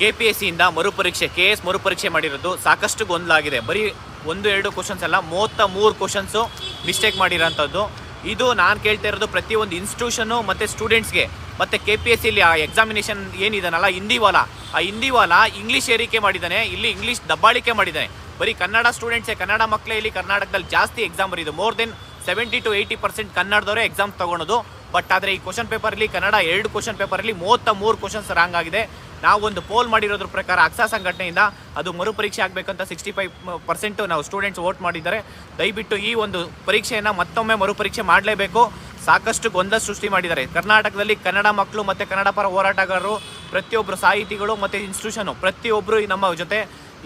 K P S ಸಿಯಿಂದ ಮರುಪರೀಕ್ಷೆ K S ಮರುಪರೀಕ್ಷೆ ಮಾಡಿರೋದು ಸಾಕಷ್ಟು ಗೊಂದಲಾಗಿದೆ. ಬರೀ ಒಂದು, ಎರಡು ಕ್ವಶನ್ಸ್ ಅಲ್ಲ ಮೂವತ್ತ ಮೂರು ಕ್ವಶನ್ಸು ಮಿಸ್ಟೇಕ್ ಮಾಡಿರೋಂಥದ್ದು. ಇದು ನಾನು ಕೇಳ್ತಾ ಇರೋದು ಪ್ರತಿಯೊಂದು ಇನ್ಸ್ಟಿಟ್ಯೂಷನು ಮತ್ತು ಸ್ಟೂಡೆಂಟ್ಸ್ಗೆ ಮತ್ತು ಕೆ ಪಿ ಎಸ್ ಸಿಲಿ ಆ ಎಕ್ಸಾಮಿನೇಷನ್ ಏನಿದಾನಲ್ಲ, ಹಿಂದಿವಾಲ. ಆ ಹಿಂದಿವಾಲ ಇಂಗ್ಲೀಷ್ ಏರಿಕೆ ಮಾಡಿದ್ದಾನೆ, ಇಲ್ಲಿ ಇಂಗ್ಲೀಷ್ ದಬ್ಬಾಳಿಕೆ ಮಾಡಿದ್ದಾನೆ. ಬರೀ ಕನ್ನಡ ಸ್ಟೂಡೆಂಟ್ಸೇ ಕನ್ನಡ ಮಕ್ಕಳೇ ಇಲ್ಲಿ ಕರ್ನಾಟಕದಲ್ಲಿ ಜಾಸ್ತಿ exam ಬರೀದು. More than seventy to eighty percent ಕನ್ನಡದವರೇ exam ತೊಗೊಳೋದು. ಬಟ್ ಆದರೆ ಈ ಕ್ವಶನ್ ಪೇಪರಲ್ಲಿ ಕನ್ನಡ ಎರಡು ಕ್ವಶನ್ ಪೇಪರಲ್ಲಿ ಮೂವತ್ತ ಮೂರು ಕ್ವಶನ್ಸ್ ರಾಂಗ್ ಆಗಿದೆ. ನಾವು ಒಂದು ಪೋಲ್ ಮಾಡಿರೋದ್ರ ಪ್ರಕಾರ ಅಕ್ಸಾ ಸಂಘಟನೆಯಿಂದ ಅದು ಮರುಪರೀಕ್ಷೆ ಆಗಬೇಕಂತ ಸಿಕ್ಸ್ಟಿ ಫೈವ್ ಪರ್ಸೆಂಟು ನಾವು ಸ್ಟೂಡೆಂಟ್ಸ್ ವೋಟ್ ಮಾಡಿದ್ದಾರೆ. ದಯವಿಟ್ಟು ಈ ಒಂದು ಪರೀಕ್ಷೆಯನ್ನು ಮತ್ತೊಮ್ಮೆ ಮರುಪರೀಕ್ಷೆ ಮಾಡಲೇಬೇಕು. ಸಾಕಷ್ಟು ಗೊಂದಲ ಸೃಷ್ಟಿ ಮಾಡಿದ್ದಾರೆ. ಕರ್ನಾಟಕದಲ್ಲಿ ಕನ್ನಡ ಮಕ್ಕಳು ಮತ್ತು ಕನ್ನಡ ಪರ ಹೋರಾಟಗಾರರು ಪ್ರತಿಯೊಬ್ಬರು ಸಾಹಿತಿಗಳು ಮತ್ತು ಇನ್ಸ್ಟಿಟ್ಯೂಷನು ಪ್ರತಿಯೊಬ್ಬರು ನಮ್ಮ ಜೊತೆ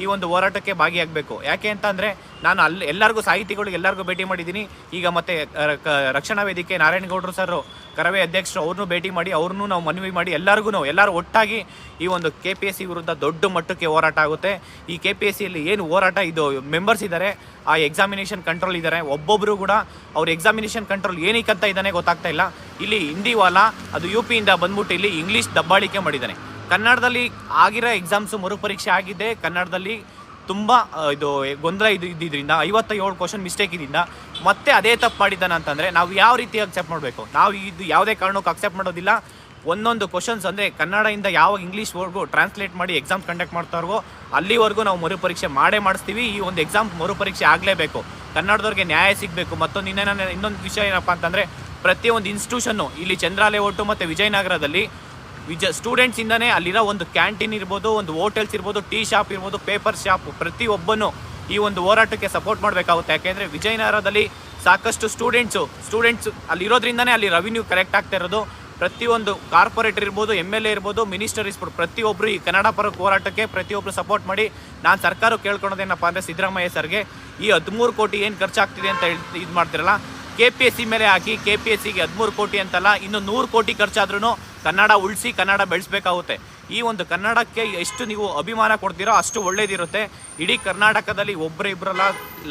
ಈ ಒಂದು ಹೋರಾಟಕ್ಕೆ ಭಾಗಿಯಾಗಬೇಕು. ಯಾಕೆ ಅಂತಂದರೆ ನಾನು ಅಲ್ಲಿ ಎಲ್ಲರಿಗೂ ಸಾಹಿತಿಗಳು ಎಲ್ಲರಿಗೂ ಭೇಟಿ ಮಾಡಿದ್ದೀನಿ. ಈಗ ಮತ್ತೆ ರಕ್ಷಣಾ ವೇದಿಕೆ ನಾರಾಯಣಗೌಡರು ಸರ್ ಕರವೇ ಅಧ್ಯಕ್ಷರು ಅವ್ರನ್ನೂ ಭೇಟಿ ಮಾಡಿ ಅವ್ರನ್ನೂ ನಾವು ಮನವಿ ಮಾಡಿ ಎಲ್ಲರಿಗೂ ಎಲ್ಲರೂ ಒಟ್ಟಾಗಿ ಈ ಒಂದು ಕೆ ಪಿ ಎಸ್ ಸಿ ವಿರುದ್ಧ ದೊಡ್ಡ ಮಟ್ಟಕ್ಕೆ ಹೋರಾಟ ಆಗುತ್ತೆ. ಈ ಕೆ ಪಿ ಎಸ್ ಸಿಯಲ್ಲಿ ಏನು ಹೋರಾಟ ಇದು ಮೆಂಬರ್ಸ್ ಇದ್ದಾರೆ ಆ ಎಕ್ಸಾಮಿನೇಷನ್ ಕಂಟ್ರೋಲ್ ಇದ್ದಾರೆ ಒಬ್ಬೊಬ್ಬರು ಕೂಡ ಅವ್ರ ಎಕ್ಸಾಮಿನೇಷನ್ ಕಂಟ್ರೋಲ್ ಏನಕ್ಕಂತ ಇದ್ದಾನೆ ಗೊತ್ತಾಗ್ತಾ ಇಲ್ಲ. ಇಲ್ಲಿ ಹಿಂದಿ ವಾಲಾ, ಅದು ಯು ಪಿಯಿಂದ ಬಂದ್ಬಿಟ್ಟು ಇಲ್ಲಿ ಇಂಗ್ಲೀಷ್ ದಬ್ಬಾಳಿಕೆ ಮಾಡಿದ್ದಾನೆ. ಕನ್ನಡದಲ್ಲಿ ಆಗಿರೋ ಎಕ್ಸಾಮ್ಸು ಮರುಪರೀಕ್ಷೆ ಆಗಿದೆ. ಕನ್ನಡದಲ್ಲಿ ತುಂಬ ಇದು, ಗೊಂದಲ ಇದು ಇದ್ದಿದ್ದರಿಂದ ಐವತ್ತ ಏಳು ಕ್ವಶನ್ ಮಿಸ್ಟೇಕ್ ಇದರಿಂದ ಮತ್ತೆ ಅದೇ ತಪ್ಪು ಮಾಡಿದ್ದಾನೆ ಅಂತಂದರೆ ನಾವು ಯಾವ ರೀತಿ ಅಕ್ಸೆಪ್ಟ್ ಮಾಡಬೇಕು? ನಾವು ಇದು ಯಾವುದೇ ಕಾರಣಕ್ಕೂ ಅಕ್ಸೆಪ್ಟ್ ಮಾಡೋದಿಲ್ಲ. ಒಂದೊಂದು ಕ್ವಶನ್ಸ್ ಅಂದರೆ ಕನ್ನಡದಿಂದ ಯಾವಾಗ ಇಂಗ್ಲೀಷ್ವರೆಗೂ ಟ್ರಾನ್ಸ್ಲೇಟ್ ಮಾಡಿ ಎಕ್ಸಾಮ್ ಕಂಡಕ್ಟ್ ಮಾಡ್ತಾರೋ ಅಲ್ಲಿವರೆಗೂ ನಾವು ಮರುಪರೀಕ್ಷೆ ಮಾಡೇ ಮಾಡಿಸ್ತೀವಿ. ಈ ಒಂದು ಎಕ್ಸಾಮ್ ಮರುಪರೀಕ್ಷೆ ಆಗಲೇಬೇಕು. ಕನ್ನಡದವ್ರಿಗೆ ನ್ಯಾಯ ಸಿಗಬೇಕು. ಮತ್ತೊಂದು ಇನ್ನೇನ ಇನ್ನೊಂದು ವಿಷಯ ಏನಪ್ಪ ಅಂತಂದರೆ, ಪ್ರತಿಯೊಂದು ಇನ್ಸ್ಟಿಟ್ಯೂಷನ್ನು ಇಲ್ಲಿ ಚಂದ್ರಾಲಯ ಒಟ್ಟು ಮತ್ತು ವಿಜಯನಗರದಲ್ಲಿ ವಿಜ ಸ್ಟೂಡೆಂಟ್ಸಿಂದನೇ ಅಲ್ಲಿರೋ ಒಂದು ಕ್ಯಾಂಟೀನ್ ಇರ್ಬೋದು, ಒಂದು ಹೋಟೆಲ್ಸ್ ಇರ್ಬೋದು ಟೀ ಶಾಪ್ ಇರ್ಬೋದು ಪೇಪರ್ ಶಾಪ್ ಪ್ರತಿಯೊಬ್ಬನು ಈ ಒಂದು ಹೋರಾಟಕ್ಕೆ ಸಪೋರ್ಟ್ ಮಾಡಬೇಕಾಗುತ್ತೆ. ಯಾಕೆಂದರೆ ವಿಜಯನಗರದಲ್ಲಿ ಸಾಕಷ್ಟು ಸ್ಟೂಡೆಂಟ್ಸು ಸ್ಟೂಡೆಂಟ್ಸ್ ಅಲ್ಲಿರೋದ್ರಿಂದನೇ ಅಲ್ಲಿ ರೆವಿನ್ಯೂ ಕರೆಕ್ಟ್ ಆಗ್ತಾ ಇರೋದು. ಪ್ರತಿಯೊಂದು ಕಾರ್ಪೊರೇಟರ್ ಇರ್ಬೋದು ಎಂ ಎಲ್ ಎ ಇರ್ಬೋದು ಮಿನಿಸ್ಟರ್ ಇರ್ಬೋದು ಪ್ರತಿಯೊಬ್ಬರು ಈ ಕನ್ನಡ ಪರ ಹೋರಾಟಕ್ಕೆ ಪ್ರತಿಯೊಬ್ಬರು ಸಪೋರ್ಟ್ ಮಾಡಿ. ನಾನು ಸರ್ಕಾರ ಕೇಳ್ಕೊಳೋದೇನಪ್ಪ ಅಂದರೆ ಸಿದ್ದರಾಮಯ್ಯ ಸರ್ಗೆ, ಈ ಹದಿಮೂರು ಕೋಟಿ ಏನು ಖರ್ಚಾಗ್ತಿದೆ ಅಂತ ಇದು ಮಾಡ್ತಿರಲ್ಲ? ಕೆ ಪಿ ಎಸ್ ಸಿ ಮೇಲೆ ಹಾಕಿ ಕೆ ಪಿ ಎಸ್ ಸಿಗೆ ಹದಿಮೂರು ಕೋಟಿ ಅಂತಲ್ಲ, ಇನ್ನು ನೂರು ಕೋಟಿ ಖರ್ಚಾದ್ರೂ ಕನ್ನಡ ಉಳಿಸಿ ಕನ್ನಡ ಬೆಳೆಸಬೇಕಾಗುತ್ತೆ. ಈ ಒಂದು ಕನ್ನಡಕ್ಕೆ ಎಷ್ಟು ನೀವು ಅಭಿಮಾನ ಕೊಡ್ತೀರೋ ಅಷ್ಟು ಒಳ್ಳೇದಿರುತ್ತೆ. ಇಡೀ ಕರ್ನಾಟಕದಲ್ಲಿ ಒಬ್ಬರ ಇಬ್ಬರಲ್ಲ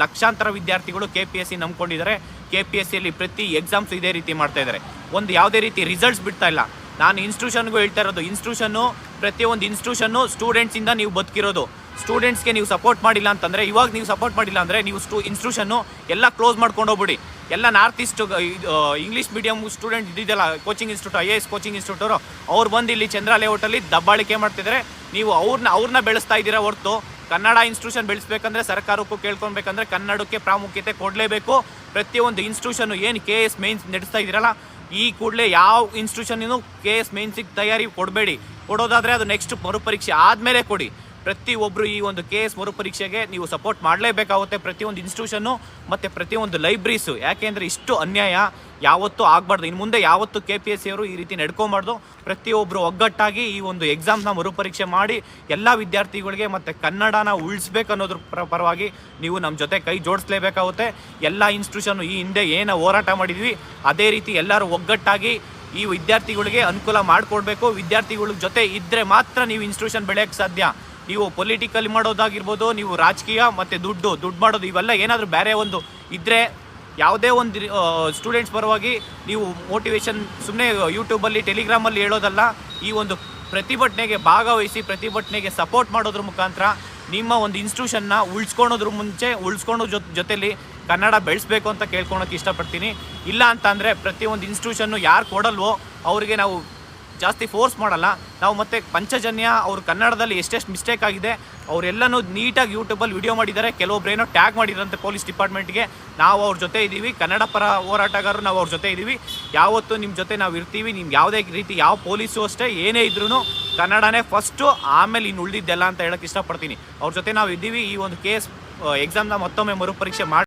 ಲಕ್ಷಾಂತರ ವಿದ್ಯಾರ್ಥಿಗಳು ಕೆ ಪಿ ಎಸ್ ಸಿ ನಂಬ್ಕೊಂಡಿದ್ದಾರೆ. ಕೆ ಪಿ ಎಸ್ ಸಿಯಲ್ಲಿ ಪ್ರತಿ ಎಕ್ಸಾಮ್ಸ್ ಇದೇ ರೀತಿ ಮಾಡ್ತಾ ಇದ್ದಾರೆ. ಒಂದು ಯಾವುದೇ ರೀತಿ ರಿಸಲ್ಟ್ಸ್ ಬಿಡ್ತಾ ಇಲ್ಲ. ನಾನು ಇನ್ಸ್ಟಿಟ್ಯೂಷನ್ಗೂ ಹೇಳ್ತಾ ಇರೋದು ಇನ್ಸ್ಟಿಟ್ಯೂಷನ್ನು ಪ್ರತಿಯೊಂದು ಇನ್ಸ್ಟಿಟ್ಯೂಷನ್ನು ಸ್ಟೂಡೆಂಟ್ಸಿಂದ ನೀವು ಬದುಕಿರೋದು. ಸ್ಟೂಡೆಂಟ್ಸ್ಗೆ ನೀವು ಸಪೋರ್ಟ್ ಮಾಡಿಲ್ಲ ಅಂತಂದರೆ, ಇವಾಗ ನೀವು ಸಪೋರ್ಟ್ ಮಾಡಿಲ್ಲ ಅಂದರೆ ನೀವು ಸ್ಟೂ ಇನ್ಸ್ಟಿಟ್ಯೂಷನ್ನು ಎಲ್ಲ ಕ್ಲೋಸ್ ಮಾಡ್ಕೊಂಡು ಹೋಗ್ಬಿಡಿ. ಎಲ್ಲ north east English medium student ಇದ್ದಿದ್ದಲ್ಲ coaching institute I A S coaching ಇನ್ಸ್ಟಿಟ್ಯೂಟರು ಅವ್ರು ಬಂದು ಇಲ್ಲಿ ಚಂದ್ರ ಲೇಔಟಲ್ಲಿ ದಬ್ಬಾಳಿಕೆ ಮಾಡ್ತಿದ್ದಾರೆ ನೀವು ಅವ್ರನ್ನ ಅವ್ರನ್ನ ಬೆಳೆಸ್ತಾ ಇದ್ದೀರಾ ಹೊರತು, ಕನ್ನಡ ಇನ್ಸ್ಟಿಟ್ಯೂಷನ್ ಬೆಳೆಸ್ಬೇಕಂದ್ರೆ ಸರ್ಕಾರಕ್ಕೂ ಕೇಳ್ಕೊಬೇಕಂದ್ರೆ ಕನ್ನಡಕ್ಕೆ ಪ್ರಾಮುಖ್ಯತೆ ಕೊಡಲೇಬೇಕು. ಪ್ರತಿಯೊಂದು ಇನ್ಸ್ಟಿಟ್ಯೂಷನ್ ಏನು ಕೆ ಎಸ್ ಮೇನ್ಸ್ ನಡೆಸ್ತಾ ಇದ್ದೀರಲ್ಲ ಈ ಕೂಡಲೇ ಯಾವ ಇನ್ಸ್ಟಿಟ್ಯೂಷನ್ ಕೆ ಎಸ್ ಮೇನ್ಸಿಗೆ ತಯಾರಿ ಕೊಡಬೇಡಿ. ಕೊಡೋದಾದರೆ ಅದು ನೆಕ್ಸ್ಟ್ ಮರುಪರೀಕ್ಷೆ ಆದಮೇಲೆ ಕೊಡಿ. ಪ್ರತಿಯೊಬ್ಬರು ಈ ಒಂದು ಕೆ ಎಸ್ ಮರುಪರೀಕ್ಷೆಗೆ ನೀವು ಸಪೋರ್ಟ್ ಮಾಡಲೇಬೇಕಾಗುತ್ತೆ. ಪ್ರತಿಯೊಂದು ಇನ್ಸ್ಟಿಟ್ಯೂಷನ್ನು ಮತ್ತು ಪ್ರತಿಯೊಂದು ಲೈಬ್ರರೀಸು ಯಾಕೆಂದರೆ ಇಷ್ಟು ಅನ್ಯಾಯ. ಯಾವತ್ತೂ ಆಗಬಾರ್ದು. ಇನ್ನು ಮುಂದೆ ಯಾವತ್ತೂ ಕೆ ಪಿ ಎಸ್ ಸಿ ಅವರು ಈ ರೀತಿ ನಡ್ಕೊಬಾರ್ದು. ಪ್ರತಿಯೊಬ್ಬರು ಒಗ್ಗಟ್ಟಾಗಿ ಈ ಒಂದು ಎಕ್ಸಾಮ್ನ ಮರುಪರೀಕ್ಷೆ ಮಾಡಿ ಎಲ್ಲ ವಿದ್ಯಾರ್ಥಿಗಳಿಗೆ ಮತ್ತು ಕನ್ನಡನ ಉಳಿಸ್ಬೇಕು ಅನ್ನೋದ್ರ ಪರ, ಪರವಾಗಿ ನೀವು ನಮ್ಮ ಜೊತೆ ಕೈ ಜೋಡಿಸ್ಲೇಬೇಕಾಗುತ್ತೆ. ಎಲ್ಲ ಇನ್ಸ್ಟಿಟ್ಯೂಷನ್ನು ಈ ಹಿಂದೆ ಏನು ಹೋರಾಟ ಮಾಡಿದ್ವಿ, ಅದೇ ರೀತಿ ಎಲ್ಲರೂ ಒಗ್ಗಟ್ಟಾಗಿ ಈ ವಿದ್ಯಾರ್ಥಿಗಳಿಗೆ ಅನುಕೂಲ ಮಾಡಿಕೊಡ್ಬೇಕು. ವಿದ್ಯಾರ್ಥಿಗಳ ಜೊತೆ ಇದ್ದರೆ ಮಾತ್ರ ನೀವು ಇನ್ಸ್ಟಿಟ್ಯೂಷನ್ ಬೆಳೆಯೋಕ್ಕೆ ಸಾಧ್ಯ. ನೀವು ಪೊಲಿಟಿಕಲ್ ಮಾಡೋದಾಗಿರ್ಬೋದು, ನೀವು ರಾಜಕೀಯ ಮತ್ತು ದುಡ್ಡು ದುಡ್ಡು ಮಾಡೋದು ಇವೆಲ್ಲ ಏನಾದರೂ ಬೇರೆ ಒಂದು ಇದ್ದರೆ ಯಾವುದೇ ಒಂದು ಸ್ಟೂಡೆಂಟ್ಸ್ ಪರವಾಗಿ ನೀವು ಮೋಟಿವೇಶನ್ ಸುಮ್ಮನೆ ಯೂಟ್ಯೂಬಲ್ಲಿ ಟೆಲಿಗ್ರಾಮಲ್ಲಿ ಹೇಳೋದಲ್ಲ, ಈ ಒಂದು ಪ್ರತಿಭಟನೆಗೆ ಭಾಗವಹಿಸಿ, ಪ್ರತಿಭಟನೆಗೆ ಸಪೋರ್ಟ್ ಮಾಡೋದ್ರ ಮುಖಾಂತರ ನಿಮ್ಮ ಒಂದು ಇನ್ಸ್ಟಿಟ್ಯೂಷನ್ನ ಉಳಿಸ್ಕೊಳೋದ್ರ ಮುಂಚೆ, ಉಳಿಸ್ಕೊಳೋ ಜೊ, ಜೊತೆಲಿ ಕನ್ನಡ ಬೆಳೆಸ್ಬೇಕು ಅಂತ ಕೇಳ್ಕೊಳಕ್ಕೆ ಇಷ್ಟಪಡ್ತೀನಿ. ಇಲ್ಲ ಅಂತ ಅಂದರೆ ಪ್ರತಿಯೊಂದು ಇನ್ಸ್ಟಿಟ್ಯೂಷನ್ನು ಯಾರು ಕೊಡಲ್ವೋ ಅವರಿಗೆ ನಾವು ಜಾಸ್ತಿ ಫೋರ್ಸ್ ಮಾಡಲ್ಲ. ನಾವು ಮತ್ತೆ ಪಂಚಜನ್ಯ, ಅವ್ರ ಕನ್ನಡದಲ್ಲಿ ಎಷ್ಟೆಷ್ಟು ಮಿಸ್ಟೇಕ್ ಆಗಿದೆ, ಅವರೆಲ್ಲನೂ ನೀಟಾಗಿ ಯೂಟ್ಯೂಬಲ್ಲಿ ವಿಡಿಯೋ ಮಾಡಿದ್ದಾರೆ. ಕೆಲವೊಬ್ರೇನೋ ಟ್ಯಾಗ್ ಮಾಡಿದ್ರಂತೆ ಪೊಲೀಸ್ ಡಿಪಾರ್ಟ್ಮೆಂಟ್ಗೆ ನಾವು ಅವ್ರ ಜೊತೆ ಇದ್ದೀವಿ. ಕನ್ನಡ ಪರ ಹೋರಾಟಗಾರರು ನಾವು ಅವ್ರ ಜೊತೆ ಇದ್ದೀವಿ. ಯಾವತ್ತೂ ನಿಮ್ಮ ಜೊತೆ ನಾವು ಇರ್ತೀವಿ. ನಿಮ್ಗೆ ಯಾವುದೇ ರೀತಿ ಯಾವ ಪೊಲೀಸು ಅಷ್ಟೇ, ಏನೇ ಇದ್ರೂ ಕನ್ನಡನೇ ಫಸ್ಟು ಆಮೇಲೆ ಇನ್ನು ಉಳಿದಿದ್ದೆಲ್ಲ ಅಂತ ಹೇಳೋಕ್ಕೆ ಇಷ್ಟಪಡ್ತೀನಿ. ಅವ್ರ ಜೊತೆ ನಾವು ಇದ್ದೀವಿ. ಈ ಒಂದು ಕೇಸ್ ಎಕ್ಸಾಮ್ನ ಮತ್ತೊಮ್ಮೆ ಮರುಪರೀಕ್ಷೆ ಮಾಡಿ